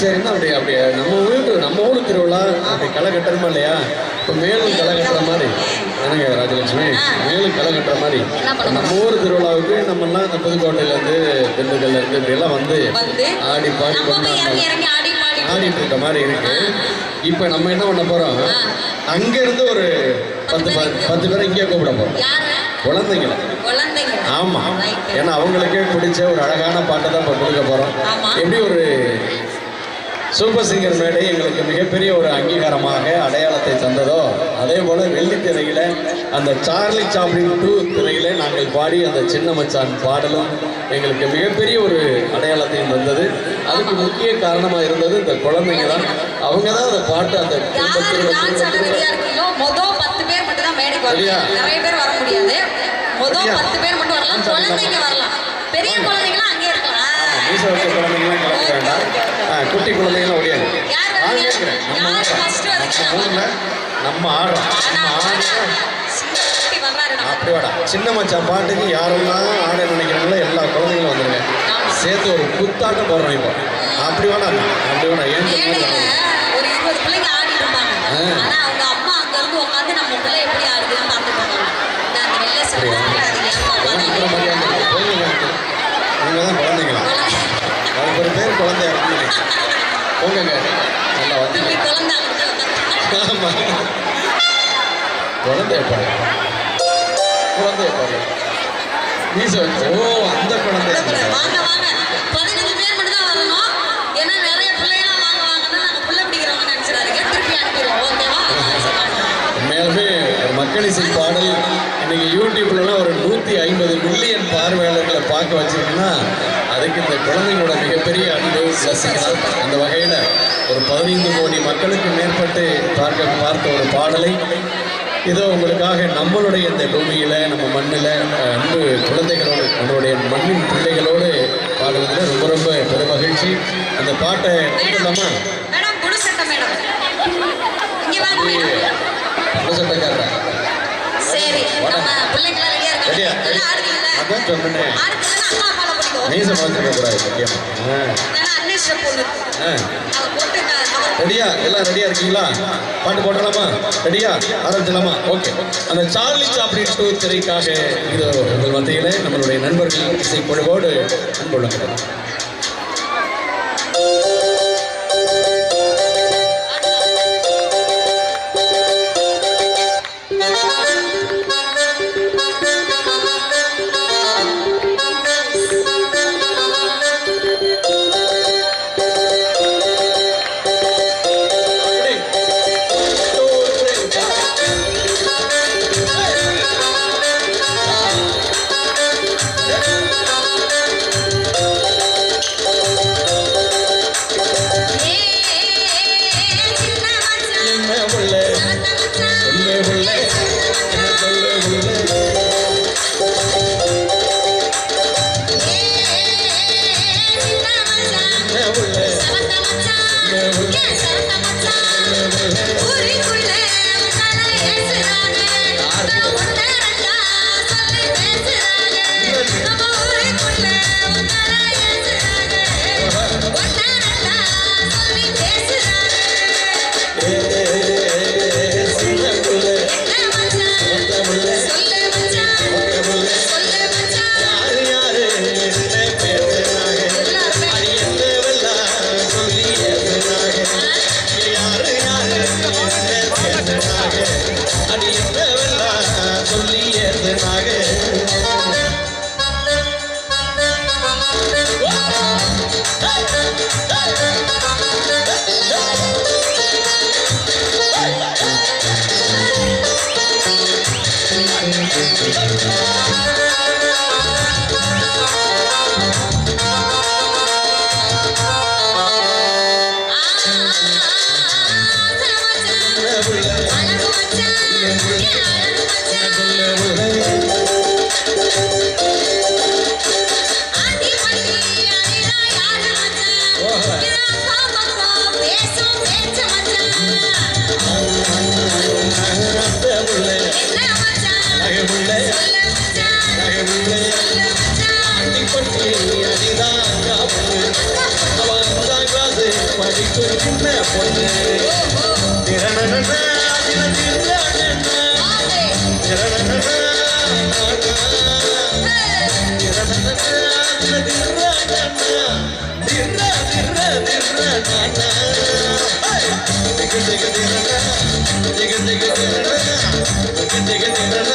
கச்சேரின்னா அப்படி அப்படி நம்ம வீட்டு நம்ம ஊர் திருவிழா அப்படி களை கட்டணுமா இல்லையா? இப்போ மேலும் களை கட்டுற மாதிரி. என்னங்க ராஜலட்சுமி? மேலும் களை கட்டுற மாதிரி. நம்ம ஊர் திருவிழாவுக்கு நம்மெல்லாம் இந்த புதுக்கோட்டையிலேருந்து திண்டுக்கல்லேருந்து இப்படியெல்லாம் வந்து வந்து ஆடி பாடி நம்ம பாடி ஆடிட்டு இருக்க மாதிரி இருக்கு. இப்போ நம்ம என்ன பண்ண போறோம்? அங்க இருந்து ஒரு பத்து பத்து பேரை இங்கே கூப்பிட போறோம். யாரு? குழந்தைங்கள. குழந்தைங்க ஆமா. Right. ஏன்னா அவங்களுக்கே பிடிச்ச ஒரு அழகான பாட்டை தான் இப்போ கொடுக்க போறோம். ஆமா. எப்படி ஒரு சூப்பர் சிங்கர் மேடை எங்களுக்கு மிகப்பெரிய ஒரு அங்கீகாரமாக அடையாளத்தை தந்ததோ அதே போல வெள்ளித்திரையில அந்த சார்லி சாப்ளின் டூ திரையில நாங்கள் பாடி அந்த சின்ன மச்சான் பாடலும் எங்களுக்கு மிகப்பெரிய ஒரு அடையாளத்தையும் தந்தது. அதுக்கு முக்கிய காரணமா இருந்தது இந்த குழந்தைங்க தான். அவங்க தான் அந்த பாட்டு அந்த சரியா? நிறைய பேர் வர முடியாது. மொதல் சரியா? பத்து பேர் மட்டும் வரலாம். குழந்தைங்க வரலாம். பெரிய குழந்தைங்களாம் மீச வச்ச குழந்தைங்களாம் கிளம்ப வேண்டாம் குட்டி குழந்தைங்களாம் யார் நான்? கேட்குறேன் நம்ம? நம்ம ஊர்ல நம்ம ஆடுறோம். நம்ம ஆடுறோம். அப்படி வாடா. சின்ன மச்சான் பாட்டுக்கு யாரெல்லாம் ஆட நினைக்கிறாங்களோ எல்லா குழந்தைங்களும் வந்துருங்க. சேர்த்து ஒரு குத்தாட்டம் போடுறோம் இப்போ. அப்படி வாடா. அப்படி வாடா. ஏன் ஒரு இருபது பிள்ளைங்க ஆடி இருந்தாங்க. ஆ. ஆனா அவங்க அம்மா அங்க இருந்து உட்காந்து நம்ம பிள்ளை எப்படி ஆடுதுன்னு பார்த்துட்டு இருக்காங்க இந்த அந்த வெள்ளை சொல்றாங்க அது ஏன் நீங்கள் தான் குழந்தைங்களா குழந்தையா இருக்குன்னு போங்கங்க. நல்லா வந்து தம்பி குழந்தை அங்கிட்டு உட்காந்து ஆமா. குழந்தைய பாரு குழந்தைய பாரு மீச வச்சு. ஓ அந்த குழந்தை. வாங்க வாங்க. பதினஞ்சு பேர் மட்டும் தான் வரணும். ஏன்னா நிறைய பிள்ளைங்களாம் வாங்க வாங்கன்னா நாங்க புள்ள பிடிக்கிறவங்க நினைச்சிடாதீங்க. திருப்பி அனுப்பிடுவோம். ஓகேவா? உண்மையாலுமே ஒரு மக்களிசை பாடல் இன்னைக்கு யூடியூப்லலாம் ஒரு நூற்றி ஐம்பது மில்லியன் பார்வையாளர்களை பார்க்க வச்சிருக்குன்னா அதுக்கு இந்த குழந்தைங்களோட மிகப்பெரிய அன்பு ரசிக்கலாம். அந்த வகையில் ஒரு பதினைந்து கோடி மக்களுக்கு மேற்பட்டு பார்க்க பார்த்த ஒரு பாடலை இதோ உங்களுக்காக நம்மளுடைய இந்த பூமியில் நம்ம மண்ணில் அன்பு குழந்தைகளோடு நம்மளுடைய மண்ணின் பிள்ளைகளோடு பாடுவதில் ரொம்ப ரொம்ப பெரும் மகிழ்ச்சி அந்த பாட்டை கொடுக்கலாமா மீச மறைச்சிக்க கூடாது முக்கியம் ரெடியா? எல்லாம் ரெடியா இருக்கீங்களா? பாட்டு போட்டலாமா ரெடியா? ஆரம்பிச்சலாமா ஓகே. அந்த சார்லி சாப்ளின் டூ திரைக்காக இது உங்கள் மத்தியிலே நம்மளுடைய நண்பர்கள் இசை பொழுவோடு அன்புள்ளங்கள் படித்து சின்ன பொண்ணு திகழ் திகழ் திகழ் திகழ் திகழ் திகழ் திகழ் திகழ்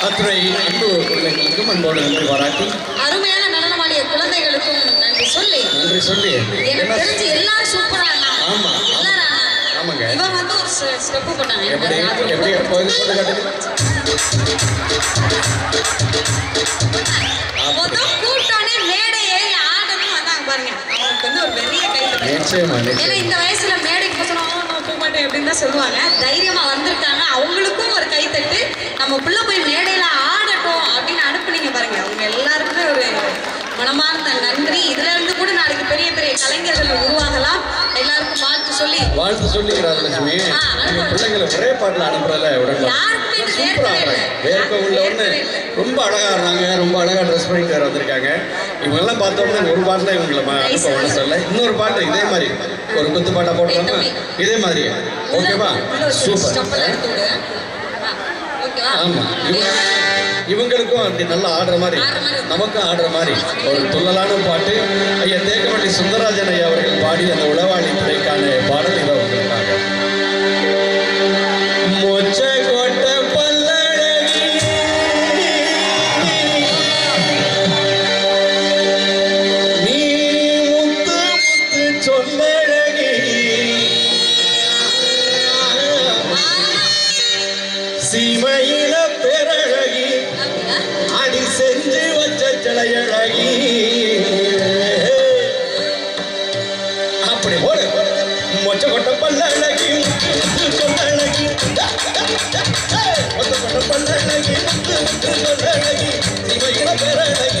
அத்துறை அன்பு குழந்தைகளுக்கும் அன்போடு நன்றி பாராட்டி அருமையான நடனமாடிய குழந்தைகளுக்கும் நன்றி சொல்லி நன்றி சொல்லி. எனக்கு தெரிஞ்சு எல்லாரும் சூப்பரா. ஆமா. எல்லாரும். ஆமாங்க. இவன் வந்து ஒரு ஸ்டெப் பண்ணாங்க எப்படி? எப்படி? போய் போட்டு காட்டுங்க மொத்தம் கூட்டானே மேடை ஏறி ஆடணும் வந்தாங்க பாருங்க. அவங்களுக்கு வந்து ஒரு பெரிய கை ஏன்னா இந்த வயசுல மேடைக்கு போசணும் மாட்டேன் அப்படின்னு தான் சொல்லுவாங்க. தைரியமா வந்திருக்காங்க. அவங்களுக்கும் ஒரு கைத்தட்டு. நம்ம புள்ள போய் மேடையில ஆடட்டும் அப்படின்னு அனுப்புனீங்க பாருங்க. அவங்க எல்லாருக்குமே ஒரு மனமார்ந்த நன்றி. இதுல இருந்து கூட நாளைக்கு பெரிய பெரிய கலைஞர்கள் உருவாகலாம். எல்லாருக்கும் வாழ்த்து சொல்லி வாழ்த்து சொல்லிக்கிறார் லட்சுமி. ஆ, எங்க பிள்ளைங்களை ஒரே பாட்டில். வேர்க்க உள்ள இல்லை. ரொம்ப அழகா ஆடுறாங்க ரொம்ப அழகா ட்ரெஸ் பண்ணிட்டு வந்திருக்காங்க. இவங்க எல்லாம் பார்த்தோம்னா ஒரு பாட்டுல இவங்களை அனுப்ப சொல்ல இன்னொரு பாட்டு இதே மாதிரி. ஒரு குத்து பாட்டா போட்டோம்னா இதே மாதிரி. ஓகேவா? சூப்பர். ஸ்டெப்பெல்லாம் எடுத்து விடு. ஆ, ஓகேவா? ஆமா. இவங்க இவங்களுக்கும் அப்படி நல்லா ஆடுற மாதிரி. நமக்கும் ஆடுற மாதிரி. ஒரு துள்ளலான பாட்டு. ஐயா தேக்கமல்லி சுந்தரராஜன் ஐயா அவர்கள் பாடி அந்த உளவாளி துறைக்கான பாடல் இதை மொச்ச கொட்ட பல்ல அழகி முத்து சொல்ல அழகி மொச்ச கொட்ட பல்ல அழகி முத்து முத்து சொல்ல அழகி சிவையில பெற அழகி